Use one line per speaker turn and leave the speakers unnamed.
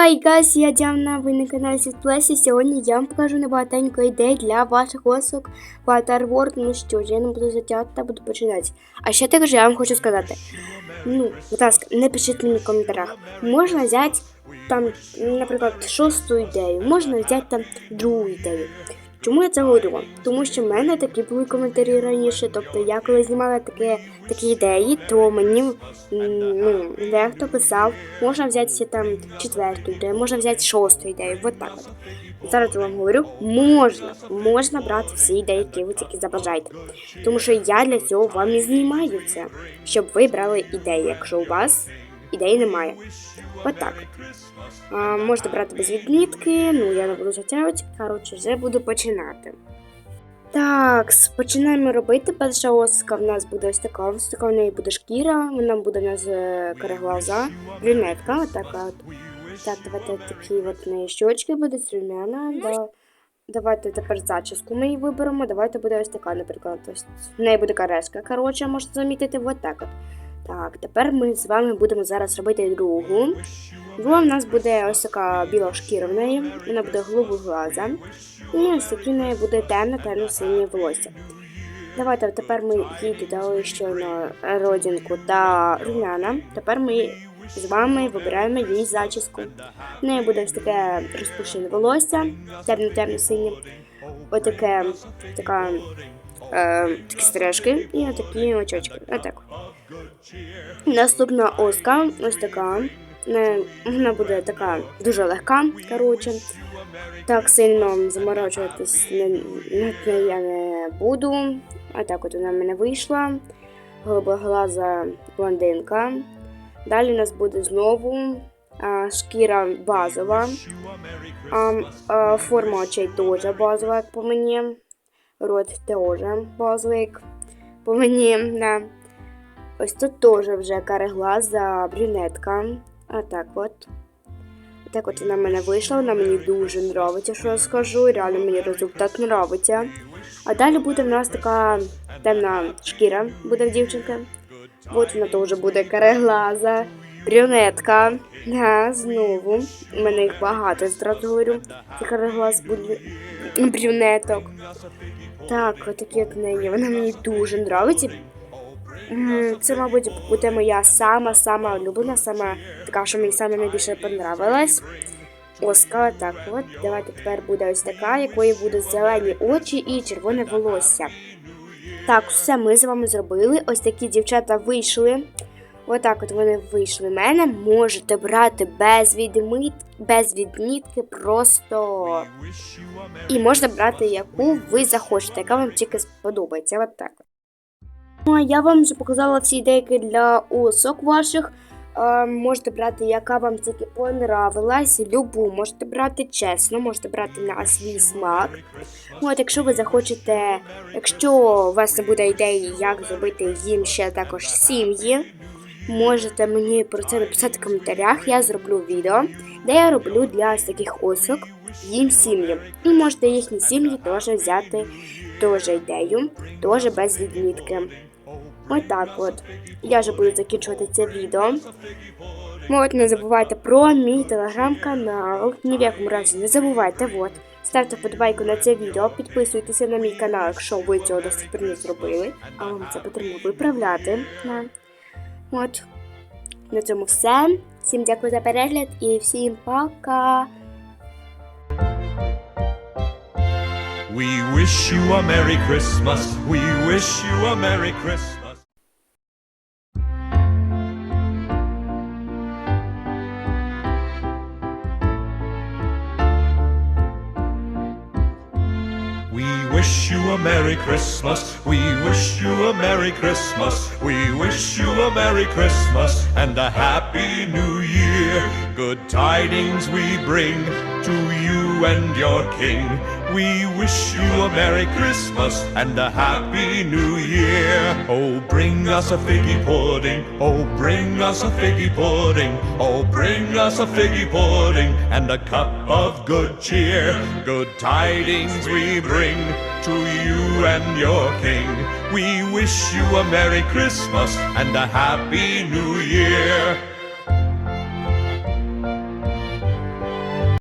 Хай гайс, я Діана, ви на каналі Світлесі. Сьогодні я вам покажу небагатенько ідей для ваших осок в World. Ну що ж, я не буду затягувати та буду починати. А ще також я вам хочу сказати. Ну, будь ласка, не пишіть мені в коментарях. Можна взяти там, наприклад, шосту ідею, можна взяти там другу ідею. Чому я це говорю? Тому що в мене такі були коментарі раніше. Тобто я коли знімала таке, такі ідеї, то мені ну, дехто писав, можна взяти там четверту ідею, можна взяти шосту ідею. От так от. Зараз я вам говорю, можна, можна брати всі ідеї, які ви тільки забажаєте. Тому що я для цього вам і знімаю це, щоб ви брали ідеї, якщо у вас ідей немає. От так. А, можете брати без відмітки, ну я не буду затягувати. Коротше, вже буду починати. Так, починаємо робити. Перша оска в нас буде ось така. Ось така в неї буде шкіра, вона буде у нас е, кареглаза, брюнетка, отака от. Так, давайте такі от в неї щочки будуть румяна. Да. Давайте тепер зачіску ми її виберемо. Давайте буде ось така, наприклад. Ось в неї буде карешка. Коротше, можете замітити, от так от. Так, тепер ми з вами будемо зараз робити другу. Друга в нас буде ось така біла шкіра в неї, вона буде глаза. І ось такі в неї буде темно темно синє волосся. Давайте тепер ми їй додали щойно родинку та румяна. Тепер ми з вами вибираємо їй зачіску. В неї буде ось таке розпущене волосся, темно-темно синє. Отаке, така, е, такі стрижки і отакі очочки. Отак. Наступна оска, ось така. Не, вона буде така дуже легка, коротше. Так сильно заморочуватись не, нею я не буду. А так от вона в мене вийшла. Голубоглаза блондинка. Далі у нас буде знову а, шкіра базова. А, а, форма очей теж базова, як по мені. Рот теж базовий, як по мені. Да. Ось тут теж вже кареглаза брюнетка. А так от. Так от вона в мене вийшла, вона мені дуже подобається, що я скажу. Реально мені результат подобається. А далі буде в нас така темна шкіра, буде в дівчинки. От вона теж буде кареглаза, брюнетка. Да, знову. У мене їх багато, зразу говорю. Ці кареглаз буде брюнеток. Так, отакі от неї. Вона мені дуже подобається. Це, мабуть, буде моя сама-сама улюблена, сама така, що мені саме найбільше понравилась. Оска, так от, давайте тепер буде ось така, якої будуть зелені очі і червоне волосся. Так, все ми з вами зробили. Ось такі дівчата вийшли. Отак от вони вийшли в мене. Можете брати без відміт... без відмітки просто. І можна брати яку ви захочете, яка вам тільки сподобається. От. Ну, а я вам вже показала всі ідейки для осок ваших. Можете брати, яка вам тільки понравилась, любу можете брати чесно, можете брати на свій смак. От, якщо ви захочете, якщо у вас не буде ідеї, як зробити їм ще також сім'ї, можете мені про це написати в коментарях. Я зроблю відео, де я роблю для таких осок їм сім'ї. І можете їхні сім'ї теж взяти теж ідею, теж без відмітки. Ось так от. Я вже буду закінчувати це відео. От, не забувайте про мій телеграм-канал. Ні в якому разі не забувайте. От. Ставте вподобайку на це відео, підписуйтеся на мій канал, якщо ви цього до сих пір не зробили. А вам це потрібно виправляти. От. На цьому все. Всім дякую за перегляд і всім пока!
We wish you a Merry Christmas. We wish you a Merry Christmas. Wish you a Merry Christmas. We wish you a Merry Christmas. We wish you a Merry Christmas and a Happy New Year. Good tidings we bring to you and your King. We wish you a Merry Christmas and a Happy New Year. Oh, bring us a figgy pudding. Oh, bring us a figgy pudding. Oh, bring us a figgy pudding and a cup of good cheer. Good tidings we bring to you and your King. We wish you a Merry Christmas and a Happy New Year.